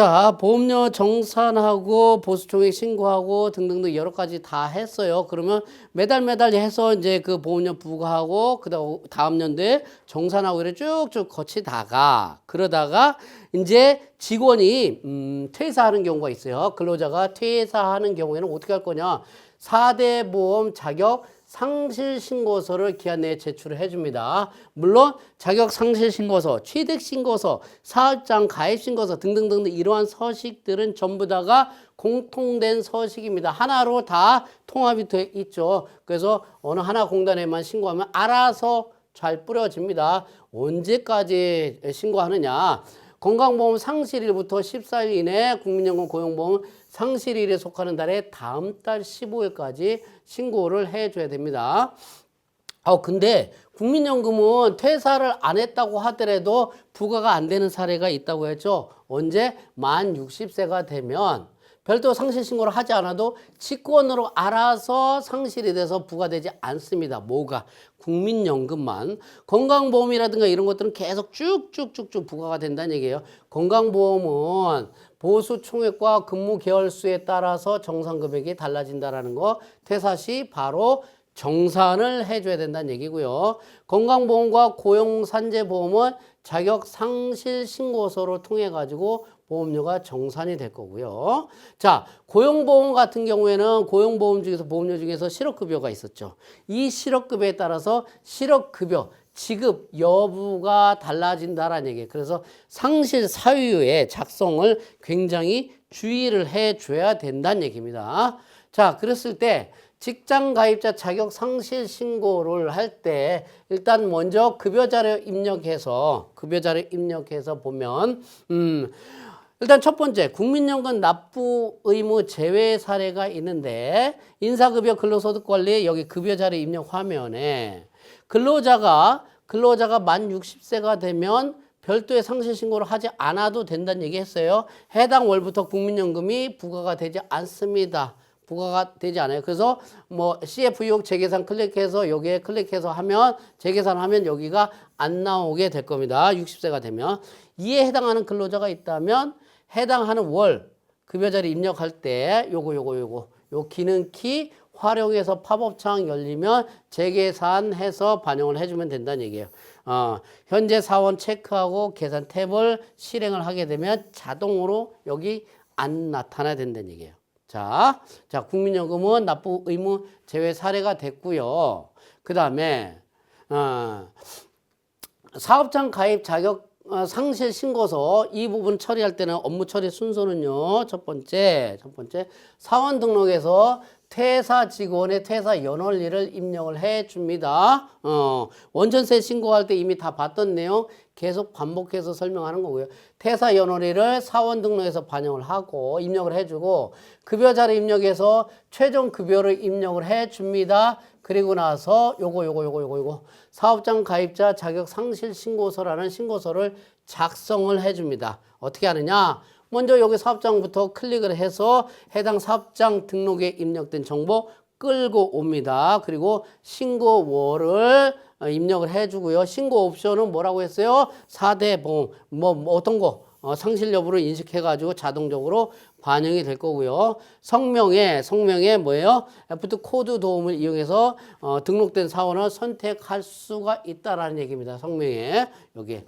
자, 보험료 정산하고 보수총액 신고하고 등등등 여러 가지 다 했어요. 그러면 매달 매달 해서 이제 그 보험료 부과하고 그다음 다음 연도에 정산하고 이래 쭉쭉 거치다가 그러다가 이제 직원이 음, 퇴사하는 경우가 있어요. 근로자가 퇴사하는 경우에는 어떻게 할 거냐? 4대 보험 자격 상실 신고서를 기한 내에 제출을 해줍니다. 물론 자격 상실 신고서, 취득 신고서, 사업장 가입 신고서 등등등 이러한 서식들은 전부 다가 공통된 서식입니다. 하나로 다 통합이 돼 있죠. 그래서 어느 하나 공단에만 신고하면 알아서 잘 뿌려집니다. 언제까지 신고하느냐? 건강보험 상실일부터 14일 이내 국민연금 고용보험 상실일에 속하는 달에 다음 달 15일까지 신고를 해줘야 됩니다. 어, 근데 국민연금은 퇴사를 안 했다고 하더라도 부과가 안 되는 사례가 있다고 했죠. 언제? 만 60세가 되면 별도 상실 신고를 하지 않아도 직권으로 알아서 상실이 돼서 부과되지 않습니다. 뭐가? 국민연금만. 건강보험이라든가 이런 것들은 계속 쭉쭉쭉쭉 부과가 된다는 얘기예요. 건강보험은 보수 총액과 근무 개월 수에 따라서 정산금액이 달라진다라는 거 퇴사 시 바로 정산을 해줘야 된다는 얘기고요. 건강보험과 고용산재보험은 자격 상실 신고서로 통해 가지고 보험료가 정산이 될 거고요. 자, 고용보험 같은 경우에는 고용보험 중에서 보험료 중에서 실업급여가 있었죠. 이 실업급여에 따라서 실업급여 지급 여부가 달라진다라는 얘기예요. 그래서 상실 사유의 작성을 굉장히 주의를 해 줘야 된다는 얘기입니다. 자, 그랬을 때 직장 가입자 자격 상실 신고를 할 때 일단 먼저 급여 자료 입력해서 급여 자료 입력해서 보면 음 일단 첫 번째 국민연금 납부 의무 제외 사례가 있는데 인사급여 근로소득 관리 여기 급여 자료 입력 화면에 근로자가 근로자가 만 60세가 되면 별도의 상실 신고를 하지 않아도 된다는 얘기 했어요. 해당 월부터 국민연금이 부과가 되지 않습니다. 부과가 되지 않아요. 그래서 뭐 CF6 재계산 클릭해서 여기에 클릭해서 하면 재계산하면 여기가 안 나오게 될 겁니다. 60세가 되면 이에 해당하는 근로자가 있다면 해당하는 월 급여자리 입력할 때 요거 요거 요거 요 기능 키 활용해서 팝업창 열리면 재계산해서 반영을 해주면 된다는 얘기예요. 어, 현재 사원 체크하고 계산 탭을 실행을 하게 되면 자동으로 여기 안 나타나야 된다는 얘기예요. 자, 자, 국민연금은 납부 의무 제외 사례가 됐고요. 그 다음에, 어, 사업장 가입 자격 어, 상실 신고서 이 부분 처리할 때는 업무 처리 순서는요. 첫 번째, 첫 번째 사원 등록에서 퇴사 직원의 퇴사 연월일을 입력을 해 줍니다. 어, 원전세 신고할 때 이미 다 봤던 내용 계속 반복해서 설명하는 거고요. 퇴사 연월일을 사원 등록에서 반영을 하고 입력을 해 주고 급여자를 입력해서 최종 급여를 입력을 해 줍니다. 그리고 나서 요거 요거 요거 요거 요거 사업장 가입자 자격 상실 신고서라는 신고서를 작성을 해 줍니다. 어떻게 하느냐? 먼저 여기 사업장부터 클릭을 해서 해당 사업장 등록에 입력된 정보 끌고 옵니다. 그리고 신고월을 어, 입력을 해주고요. 신고 옵션은 뭐라고 했어요? 4대 보험, 뭐, 뭐 어떤 거, 어, 상실 여부를 인식해가지고 자동적으로 반영이 될 거고요. 성명에, 성명에 뭐예요? 애프트 코드 도움을 이용해서 어, 등록된 사원을 선택할 수가 있다라는 얘기입니다. 성명에. 여기.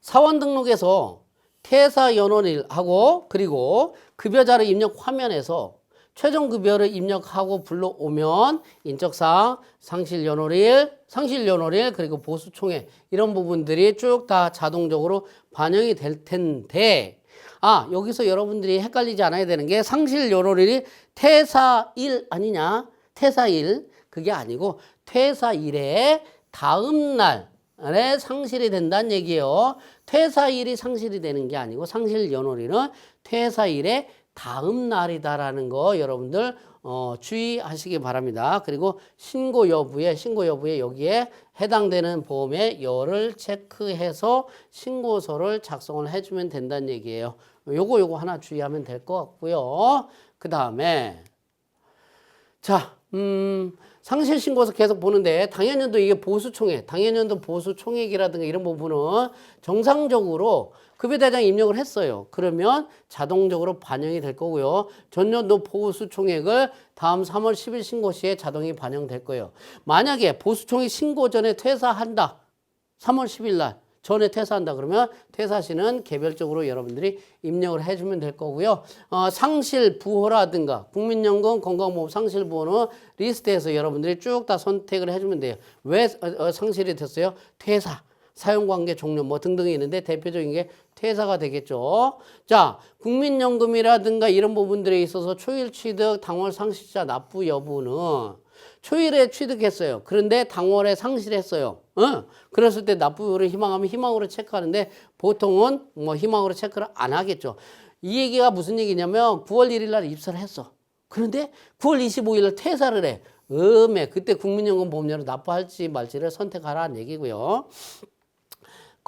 사원 등록에서 퇴사 연원일하고 그리고 급여자를 입력 화면에서 최종 급여를 입력하고 불러오면 인적사항, 상실 연월일, 상실 연월일 그리고 보수 총액 이런 부분들이 쭉 다 자동적으로 반영이 될 텐데 아 여기서 여러분들이 헷갈리지 않아야 되는 게 상실 연월일이 퇴사일 아니냐 퇴사일 그게 아니고 퇴사일의 다음 날에 상실이 된다는 얘기예요. 퇴사일이 상실이 되는 게 아니고 상실 연월일은 퇴사일의 다음 날이다라는 거 여러분들 어, 주의하시기 바랍니다. 그리고 신고 여부에 신고 여부에 여기에 해당되는 보험의 열을 체크해서 신고서를 작성을 해주면 된다는 얘기예요. 요거 요거 하나 주의하면 될 것 같고요. 그 다음에 자 음, 상실 신고서 계속 보는데 당해년도 이게 보수총액, 당해년도 보수총액이라든가 이런 부분은 정상적으로 급여대장 입력을 했어요. 그러면 자동적으로 반영이 될 거고요. 전년도 보수총액을 다음 3월 10일 신고 시에 자동이 반영될 거예요. 만약에 보수총액 신고 전에 퇴사한다. 3월 10일 날 전에 퇴사한다 그러면 퇴사 시는 개별적으로 여러분들이 입력을 해주면 될 거고요. 어, 상실 부호라든가 국민연금 건강보험 상실 부호는 리스트에서 여러분들이 쭉 다 선택을 해주면 돼요. 왜 어, 어, 상실이 됐어요? 퇴사. 사용관계 종료 뭐 등등이 있는데 대표적인 게 퇴사가 되겠죠. 자, 국민연금이라든가 이런 부분들에 있어서 초일 취득, 당월 상실자 납부 여부는 초일에 취득했어요. 그런데 당월에 상실했어요. 어? 그랬을 때 납부를 희망하면 희망으로 체크하는데 보통은 뭐 희망으로 체크를 안 하겠죠. 이 얘기가 무슨 얘기냐면 9월 1일 날 입사를 했어. 그런데 9월 25일 날 퇴사를 해. 음에 그때 국민연금 보험료를 납부할지 말지를 선택하라는 얘기고요.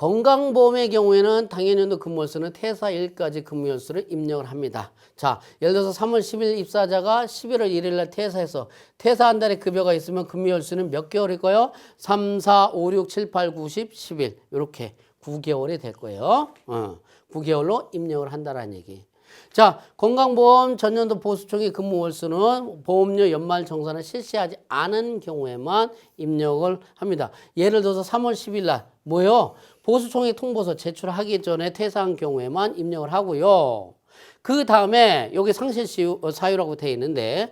건강보험의 경우에는 당연연도 근무일수는 퇴사 일까지 근무일수를 입력을 합니다. 자, 예를 들어서 3월 10일 입사자가 11월 1일 날 퇴사해서 퇴사 한 달에 급여가 있으면 근무일수는 몇 개월일까요? 3, 4, 5, 6, 7, 8, 9, 10, 11 이렇게 9개월이 될 거예요. 어, 9개월로 입력을 한다라는 얘기. 자, 건강보험 전년도 보수총액 근무 월수는 보험료 연말 정산을 실시하지 않은 경우에만 입력을 합니다. 예를 들어서 3월 10일 날 뭐요? 보수총액 통보서 제출하기 전에 퇴사한 경우에만 입력을 하고요. 그 다음에 여기 상실 어, 사유라고 되어 있는데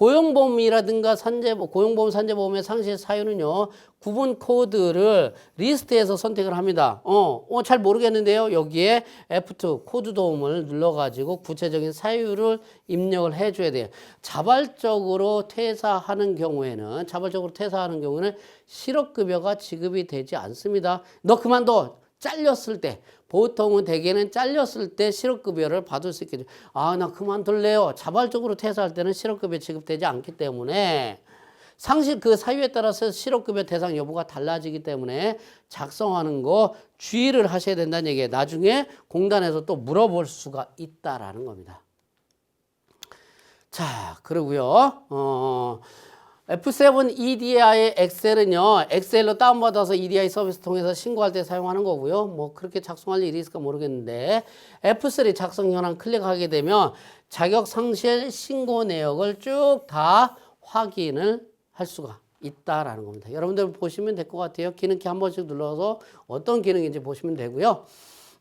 고용보험이라든가 산재보 고용보험 산재보험의 상실 사유는요 구분 코드를 리스트에서 선택을 합니다. 어, 어, 잘 모르겠는데요. 여기에 F2 코드 도움을 눌러가지고 구체적인 사유를 입력을 해줘야 돼요. 자발적으로 퇴사하는 경우에는 자발적으로 퇴사하는 경우는 실업급여가 지급이 되지 않습니다. 너 그만둬. 잘렸을 때 보통은 대개는 잘렸을 때 실업급여를 받을 수 있겠죠. 아, 나 그만둘래요. 자발적으로 퇴사할 때는 실업급여 지급되지 않기 때문에 상실 그 사유에 따라서 실업급여 대상 여부가 달라지기 때문에 작성하는 거 주의를 하셔야 된다는 얘기예요. 나중에 공단에서 또 물어볼 수가 있다라는 겁니다. 자, 그러고요. 어, F7 EDI 엑셀은요, 엑셀로 다운받아서 EDI 서비스 통해서 신고할 때 사용하는 거고요. 뭐 그렇게 작성할 일이 있을까 모르겠는데, F3 작성 현황 클릭하게 되면 자격 상실 신고 내역을 쭉 다 확인을 할 수가 있다라는 겁니다. 여러분들 보시면 될 것 같아요. 기능키 한 번씩 눌러서 어떤 기능인지 보시면 되고요.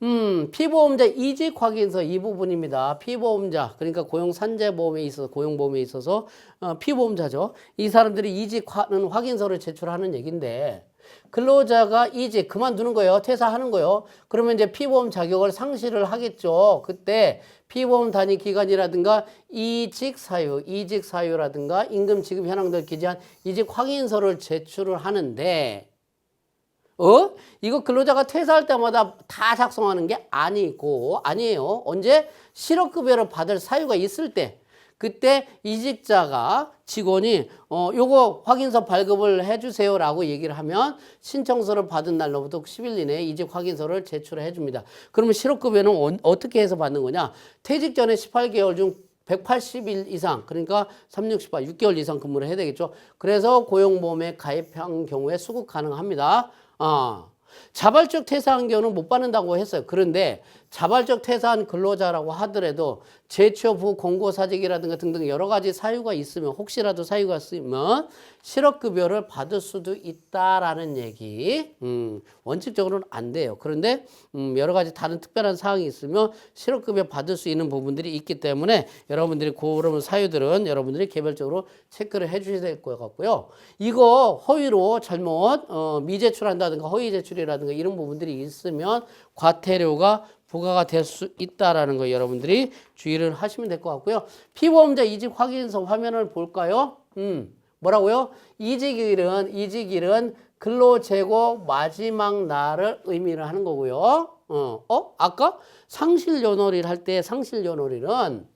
음, 피보험자 이직 확인서 이 부분입니다. 피보험자, 그러니까 고용산재보험에 있어서, 고용보험에 있어서, 어, 피보험자죠. 이 사람들이 이직하는 확인서를 제출하는 얘기인데, 근로자가 이직 그만두는 거예요. 퇴사하는 거예요. 그러면 이제 피보험 자격을 상실을 하겠죠. 그때 피보험 단위 기간이라든가 이직 사유, 이직 사유라든가 임금 지급 현황 등 기재한 이직 확인서를 제출을 하는데 어? 이거 근로자가 퇴사할 때마다 다 작성하는 게 아니고 아니에요. 언제 실업급여를 받을 사유가 있을 때 그때 이직자가 직원이 어 요거 확인서 발급을 해주세요라고 얘기를 하면 신청서를 받은 날로부터 10일 이내에 이직 확인서를 제출해 줍니다. 그러면 실업급여는 어, 어떻게 해서 받는 거냐? 퇴직 전에 18개월 중 180일 이상 그러니까 3, 6, 18, 6개월 이상 근무를 해야 되겠죠. 그래서 고용보험에 가입한 경우에 수급 가능합니다. 어. 자발적 퇴사한 경우는 못 받는다고 했어요. 그런데 자발적 퇴사한 근로자라고 하더라도 재취업 후 공고사직이라든가 등등 여러 가지 사유가 있으면 혹시라도 사유가 있으면 실업급여를 받을 수도 있다라는 얘기. 음, 원칙적으로는 안 돼요. 그런데 음, 여러 가지 다른 특별한 사항이 있으면 실업급여 받을 수 있는 부분들이 있기 때문에 여러분들이 그런 사유들은 여러분들이 개별적으로 체크를 해주셔야 될 것 같고요. 이거 허위로 잘못 어, 미제출한다든가 허위 제출이라든가 이런 부분들이 있으면 과태료가 부과가 될 수 있다라는 거 여러분들이 주의를 하시면 될 것 같고요. 피보험자 이직 확인서 화면을 볼까요? 음, 뭐라고요? 이직일은 이직일은 근로 재고 마지막 날을 의미를 하는 거고요. 어, 어? 아까 상실 연월일 할 때 상실 연월일은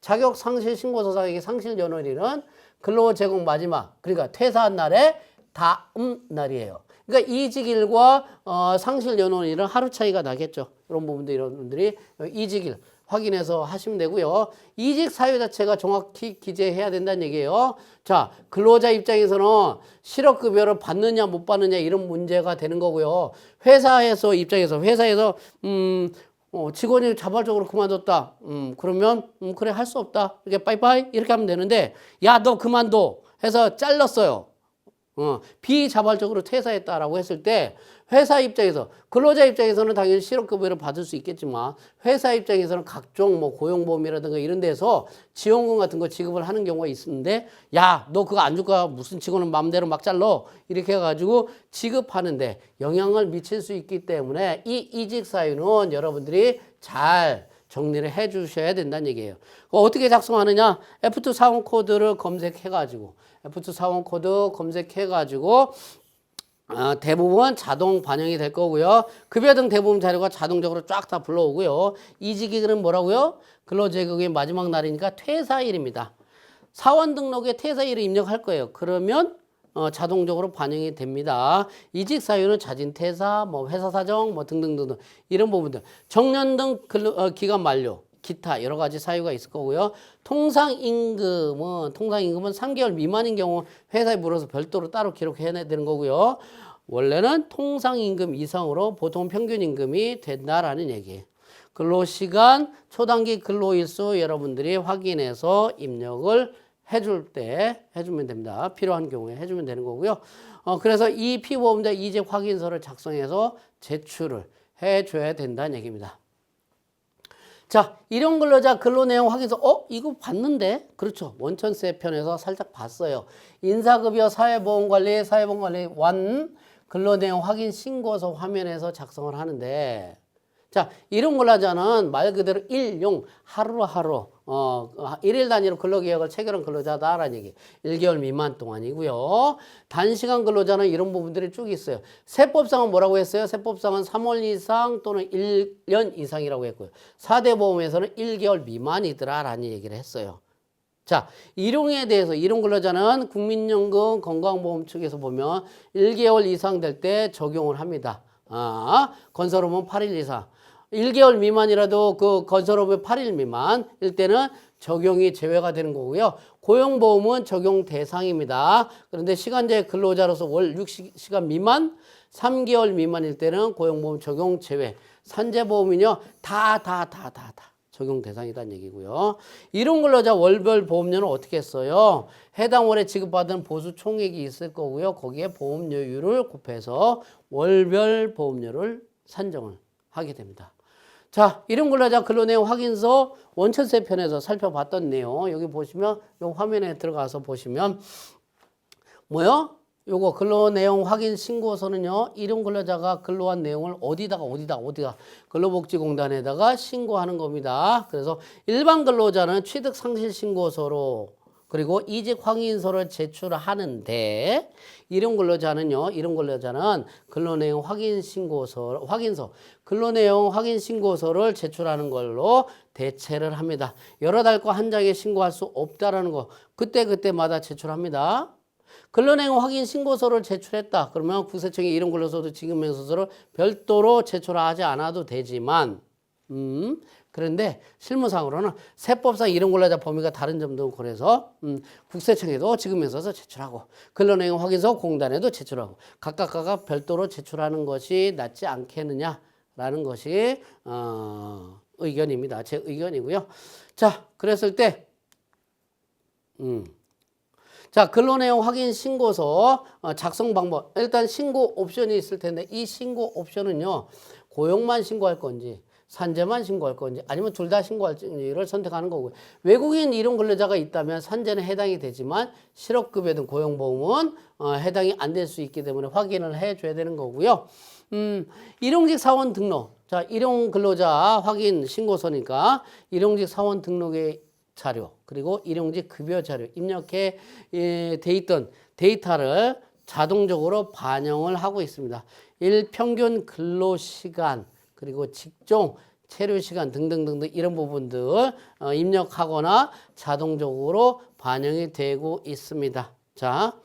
자격 상실 신고서상에게 상실 연월일은 근로 제공 마지막 그러니까 퇴사한 날의 다음 날이에요. 그러니까 이직일과 어, 상실 연월일은 하루 차이가 나겠죠. 이런 부분들 여러분들이 이직일 확인해서 하시면 되고요. 이직 사유 자체가 정확히 기재해야 된다는 얘기예요. 자, 근로자 입장에서는 실업급여를 받느냐 못 받느냐 이런 문제가 되는 거고요. 회사에서 입장에서 회사에서 음 어, 직원이 자발적으로 그만뒀다. 음, 그러면 음, 그래 할 수 없다. 이렇게 빠이빠이 이렇게 하면 되는데 야 너 그만둬 해서 잘랐어요. 어, 비자발적으로 퇴사했다라고 했을 때 회사 입장에서 근로자 입장에서는 당연히 실업급여를 받을 수 있겠지만 회사 입장에서는 각종 뭐 고용보험이라든가 이런 데서 지원금 같은 거 지급을 하는 경우가 있는데 야 너 그거 안 줄 거야 무슨 직원은 마음대로 막 잘라 이렇게 해가지고 지급하는데 영향을 미칠 수 있기 때문에 이 이직 사유는 여러분들이 잘 정리를 해 주셔야 된다는 얘기예요. 어떻게 작성하느냐? F2 사원 코드를 검색해 가지고 F2 사원 코드 검색해 가지고 아, 대부분 자동 반영이 될 거고요. 급여 등 대부분 자료가 자동적으로 쫙 다 불러오고요. 이직일은 뭐라고요? 근로제국의 마지막 날이니까 퇴사일입니다. 사원 등록에 퇴사일을 입력할 거예요. 그러면 어, 자동적으로 반영이 됩니다. 이직 사유는 자진 퇴사, 뭐 회사 사정, 뭐 등등등등 이런 부분들. 정년 등 근로, 어, 기간 만료, 기타 여러 가지 사유가 있을 거고요. 통상 임금은 통상 임금은 3개월 미만인 경우 회사에 물어서 별도로 따로 기록해야 되는 거고요. 원래는 통상 임금 이상으로 보통 평균 임금이 된다라는 얘기예요. 근로시간, 초단기 근로일수 여러분들이 확인해서 입력을 해줄 때 해주면 됩니다. 필요한 경우에 해주면 되는 거고요. 어, 그래서 이 피보험자 이직 확인서를 작성해서 제출을 해줘야 된다는 얘기입니다. 자, 일용 근로자 근로 내용 확인서, 어? 이거 봤는데? 그렇죠. 원천세 편에서 살짝 봤어요. 인사급여 사회보험관리, 사회보험관리 완 근로 내용 확인 신고서 화면에서 작성을 하는데, 자, 일용 근로자는 말 그대로 일용, 하루하루, 어, 일일 단위로 근로계약을 체결한 근로자다라는 얘기. 1개월 미만 동안이고요. 단시간 근로자는 이런 부분들이 쭉 있어요. 세법상은 뭐라고 했어요? 세법상은 3월 이상 또는 1년 이상이라고 했고요. 4대 보험에서는 1개월 미만이더라라는 얘기를 했어요. 자, 일용에 대해서 일용 근로자는 국민연금 건강보험 측에서 보면 1개월 이상 될 때 적용을 합니다. 아, 건설업은 8일 이상. 1개월 미만이라도 그 건설업의 8일 미만 일 때는 적용이 제외가 되는 거고요. 고용보험은 적용 대상입니다. 그런데 시간제 근로자로서 월 60시간 미만, 3개월 미만일 때는 고용보험 적용 제외. 산재보험은요, 다, 다, 다, 다, 다. 적용 대상이라는 얘기고요. 이런 근로자 월별 보험료는 어떻게 했어요? 해당 월에 지급받은 보수 총액이 있을 거고요. 거기에 보험료율을 곱해서 월별 보험료를 산정을 하게 됩니다. 자, 이름 근로자 근로 내용 확인서 원천세 편에서 살펴봤던 내용 여기 보시면 요 화면에 들어가서 보시면 뭐요? 요거 근로 내용 확인 신고서는요 이름 근로자가 근로한 내용을 어디다가 어디다 어디다 근로복지공단에다가 신고하는 겁니다. 그래서 일반 근로자는 취득 상실 신고서로 그리고 이직 확인서를 제출하는데 이름 근로자는요. 이름 근로자는 근로내용 확인 신고서 확인서 근로내용 확인 신고서를 제출하는 걸로 대체를 합니다. 여러 달과 한 장에 신고할 수 없다라는 거 그때 그때마다 제출합니다. 근로내용 확인 신고서를 제출했다. 그러면 국세청이 이름 근로소득 지급명세서를 별도로 제출하지 않아도 되지만 음, 그런데 실무상으로는 세법상 이름 근로자 범위가 다른 점도 그래서 음, 국세청에도 지급명세서 제출하고 근로내용 확인서 공단에도 제출하고 각각 각각 별도로 제출하는 것이 낫지 않겠느냐라는 것이 어, 의견입니다. 제 의견이고요. 자, 그랬을 때 음. 자, 근로내용 확인 신고서 어, 작성 방법. 일단 신고 옵션이 있을 텐데 이 신고 옵션은요. 고용만 신고할 건지 산재만 신고할 건지 아니면 둘 다 신고할지를 선택하는 거고요. 외국인 일용 근로자가 있다면 산재는 해당이 되지만 실업급여 등 고용보험은 어, 해당이 안 될 수 있기 때문에 확인을 해줘야 되는 거고요. 음, 일용직 사원 등록. 자, 일용 근로자 확인 신고서니까 일용직 사원 등록의 자료 그리고 일용직 급여 자료 입력해 예, 돼 있던 데이터를 자동적으로 반영을 하고 있습니다. 일평균 근로 시간 그리고 직종 체류 시간 등등등등 이런 부분들 어, 입력하거나 자동적으로 반영이 되고 있습니다. 자,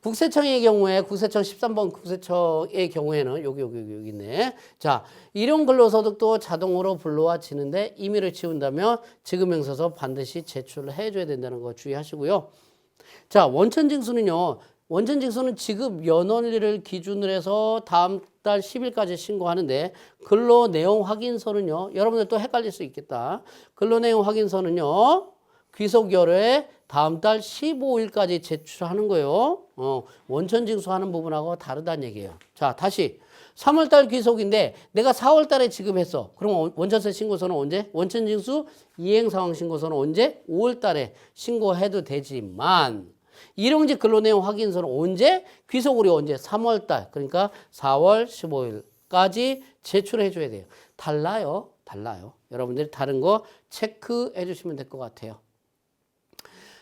국세청의 경우에 국세청 13번 국세청의 경우에는 여기 여기 여기 있네. 자, 일용 근로소득도 자동으로 불러와지는데 임의를 치운다면 지급명서서 반드시 제출을 해줘야 된다는 거 주의하시고요. 자, 원천 징수는요. 원천징수는 지급 연원일을 기준으로 해서 다음 달 10일까지 신고하는데 근로 내용 확인서는요. 여러분들 또 헷갈릴 수 있겠다. 근로 내용 확인서는요. 귀속여료에 다음 달 15일까지 제출하는 거예요. 어, 원천 징수하는 부분하고 다르다는 얘기예요. 자, 다시 3월달 귀속인데 내가 4월달에 지급했어. 그럼 원천세 신고서는 언제? 원천 징수 이행 상황 신고서는 언제? 5월달에 신고해도 되지만 일용직 근로내용 확인서는 언제? 귀속으로 언제? 3월달. 그러니까 4월 15일까지 제출해 줘야 돼요. 달라요. 달라요. 여러분들이 다른 거 체크해 주시면 될 것 같아요.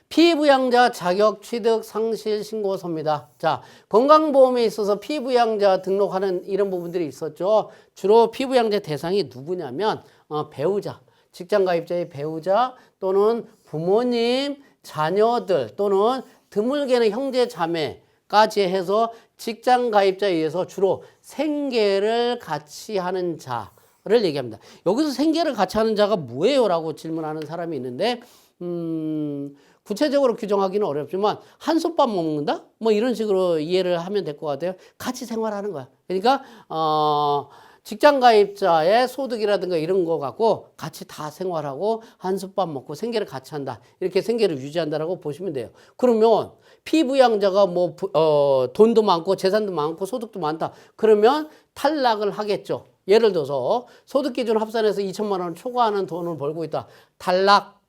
피부양자 자격 취득 상실 신고서입니다. 자, 건강보험에 있어서 피부양자 등록하는 이런 부분들이 있었죠. 주로 피부양자 대상이 누구냐면 어, 배우자, 직장가입자의 배우자 또는 부모님, 자녀들 또는 드물게는 형제 자매까지 해서 직장 가입자에 의해서 주로 생계를 같이 하는 자를 얘기합니다. 여기서 생계를 같이 하는 자가 뭐예요?라고 질문하는 사람이 있는데 음. 구체적으로 규정하기는 어렵지만 한솥밥 먹는다? 뭐 이런 식으로 이해를 하면 될 것 같아요. 같이 생활하는 거야. 그러니까 어 직장 가입자의 소득이라든가 이런 거 갖고 같이 다 생활하고 한솥밥 먹고 생계를 같이 한다. 이렇게 생계를 유지한다라고 보시면 돼요. 그러면 피부양자가 뭐 어, 돈도 많고 재산도 많고 소득도 많다. 그러면 탈락을 하겠죠. 예를 들어서 소득 기준 합산해서 2천만 원 초과하는 돈을 벌고 있다. 탈락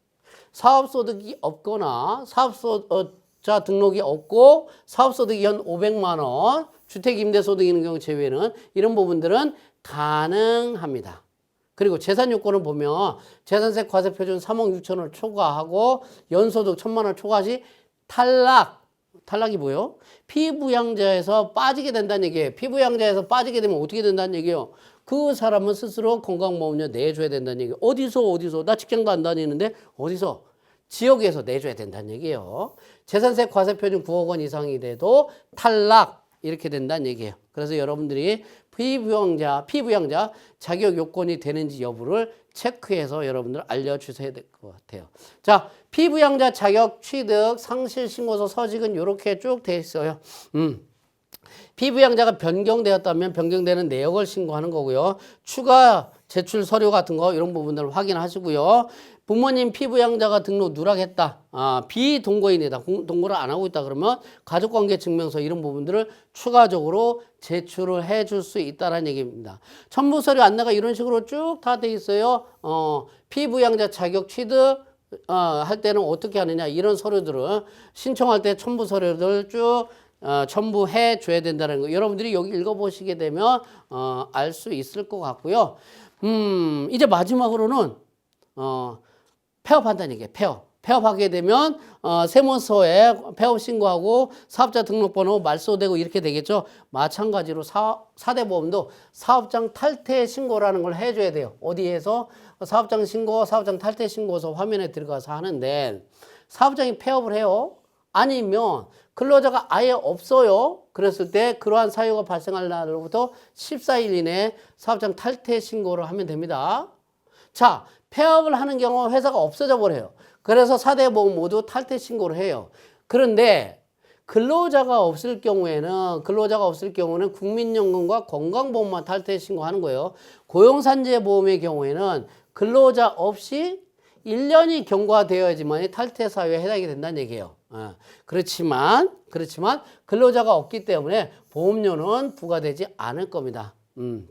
사업소득이 없거나 사업소 자 등록이 없고 사업소득이 연 500만 원, 주택임대소득 있는 경우 제외는 이런 부분들은 가능합니다. 그리고 재산 요건을 보면 재산세 과세 표준 3억 6천을 초과하고 연소득 1천만 원 초과 시 탈락. 탈락이 뭐예요? 피부양자에서 빠지게 된다는 얘기예요. 피부양자에서 빠지게 되면 어떻게 된다는 얘기예요? 그 사람은 스스로 건강보험료 내줘야 된다는 얘기예요. 어디서 어디서 나 직장도 안 다니는데 어디서 지역에서 내줘야 된다는 얘기예요. 재산세 과세 표준 9억 원 이상이 돼도 탈락 이렇게 된다는 얘기예요. 그래서 여러분들이 피부양자, 피부양자 자격 요건이 되는지 여부를 체크해서 여러분들 알려주셔야 될 것 같아요. 자, 피부양자 자격 취득 상실 신고서 서식은 이렇게 쭉 돼 있어요. 음. 피부양자가 변경되었다면 변경되는 내역을 신고하는 거고요. 추가 제출 서류 같은 거 이런 부분들을 확인하시고요. 부모님 피부양자가 등록 누락했다. 아, 비동거인이다. 공- 동거를 안 하고 있다 그러면 가족관계 증명서 이런 부분들을 추가적으로 제출을 해줄 수 있다라는 얘기입니다. 첨부 서류 안내가 이런 식으로 쭉 다 돼 있어요. 어, 피부양자 자격 취득 어, 할 때는 어떻게 하느냐 이런 서류들을 신청할 때 첨부 서류들 쭉 어, 첨부해 줘야 된다는 거. 여러분들이 여기 읽어보시게 되면 어, 알 수 있을 것 같고요. 음, 이제 마지막으로는 어, 폐업한다는 얘기예요. 폐업. 폐업하게 되면 어, 세무서에 폐업 신고하고 사업자 등록번호 말소되고 이렇게 되겠죠. 마찬가지로 사, 사대보험도 사업장 탈퇴 신고라는 걸 해줘야 돼요. 어디에서 사업장 신고, 사업장 탈퇴 신고서 화면에 들어가서 하는데 사업장이 폐업을 해요. 아니면 근로자가 아예 없어요. 그랬을 때 그러한 사유가 발생할 날로부터 14일 이내에 사업장 탈퇴 신고를 하면 됩니다. 자, 폐업을 하는 경우 회사가 없어져 버려요. 그래서 4대 보험 모두 탈퇴 신고를 해요. 그런데 근로자가 없을 경우에는 근로자가 없을 경우는 국민연금과 건강보험만 탈퇴 신고하는 거예요. 고용산재보험의 경우에는 근로자 없이 1년이 경과되어야지만 탈퇴 사유에 해당이 된다는 얘기예요. 어, 그렇지만 그렇지만 근로자가 없기 때문에 보험료는 부과되지 않을 겁니다. 음.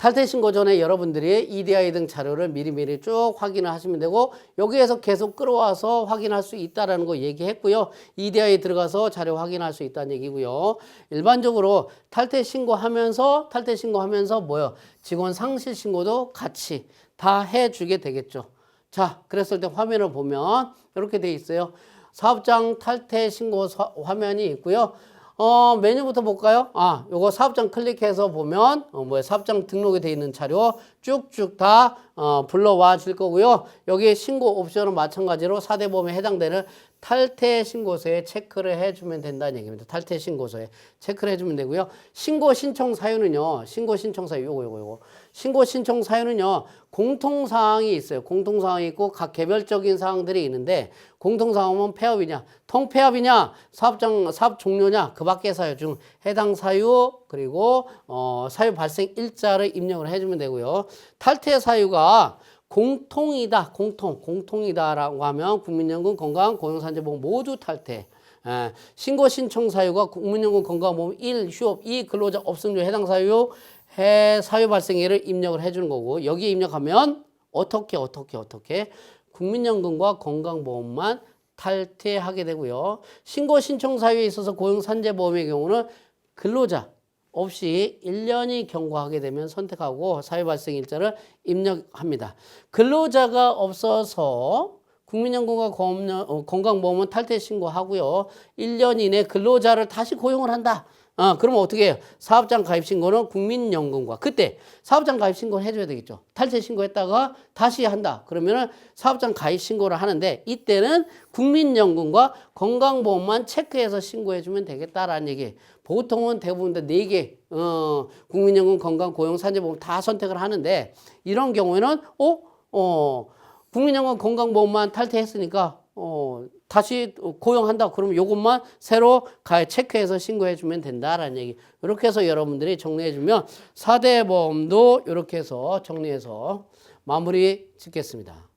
탈퇴 신고 전에 여러분들이 EDI 등 자료를 미리미리 쭉 확인을 하시면 되고 여기에서 계속 끌어와서 확인할 수 있다라는 거 얘기했고요. EDI 들어가서 자료 확인할 수 있다는 얘기고요. 일반적으로 탈퇴 신고하면서 탈퇴 신고하면서 뭐요? 직원 상실 신고도 같이 다 해주게 되겠죠. 자, 그랬을 때 화면을 보면 이렇게 돼 있어요. 사업장 탈퇴 신고 서- 화면이 있고요. 어, 메뉴부터 볼까요? 아, 요거 사업장 클릭해서 보면, 어, 뭐야, 사업장 등록이 돼 있는 자료 쭉쭉 다, 어, 불러와 줄 거고요. 여기 신고 옵션은 마찬가지로 사대 보험에 해당되는 탈퇴 신고서에 체크를 해주면 된다는 얘기입니다. 탈퇴 신고서에 체크를 해주면 되고요. 신고 신청 사유는요. 신고 신청 사유 요거 요거 요거. 신고 신청 사유는요. 공통 사항이 있어요. 공통 사항이 있고 각 개별적인 사항들이 있는데 공통 사항은 폐업이냐, 통폐업이냐, 사업장 사업 종료냐 그 밖의 사유 중 해당 사유 그리고 어, 사유 발생 일자를 입력을 해주면 되고요. 탈퇴 사유가 공통이다, 공통, 공통이다라고 하면 국민연금, 건강, 고용산재보험 모두 탈퇴. 예, 신고 신청 사유가 국민연금, 건강보험 1, 휴업 2, 근로자 업승률 해당 사유, 해 사유 발생일을 입력을 해주는 거고 여기에 입력하면 어떻게 어떻게 어떻게 국민연금과 건강보험만 탈퇴하게 되고요. 신고 신청 사유에 있어서 고용산재보험의 경우는 근로자 없이 1년이 경과하게 되면 선택하고 사유 발생 일자를 입력합니다. 근로자가 없어서 국민연금과 건강- 어, 건강보험은 탈퇴 신고하고요. 1년 이내 근로자를 다시 고용을 한다. 어, 그러면 어떻게 해요? 사업장 가입 신고는 국민연금과 그때 사업장 가입 신고를 해줘야 되겠죠. 탈퇴 신고했다가 다시 한다. 그러면은 사업장 가입 신고를 하는데 이때는 국민연금과 건강보험만 체크해서 신고해주면 되겠다라는 얘기. 보통은 대부분 다 네 개, 어, 국민연금, 건강, 고용, 산재보험 다 선택을 하는데 이런 경우에는 어, 어, 국민연금, 건강보험만 탈퇴했으니까 어, 다시 고용한다. 그러면 요것만 새로 가 체크해서 신고해 주면 된다라는 얘기. 이렇게 해서 여러분들이 정리해 주면 사대 보험도 이렇게 해서 정리해서 마무리 짓겠습니다.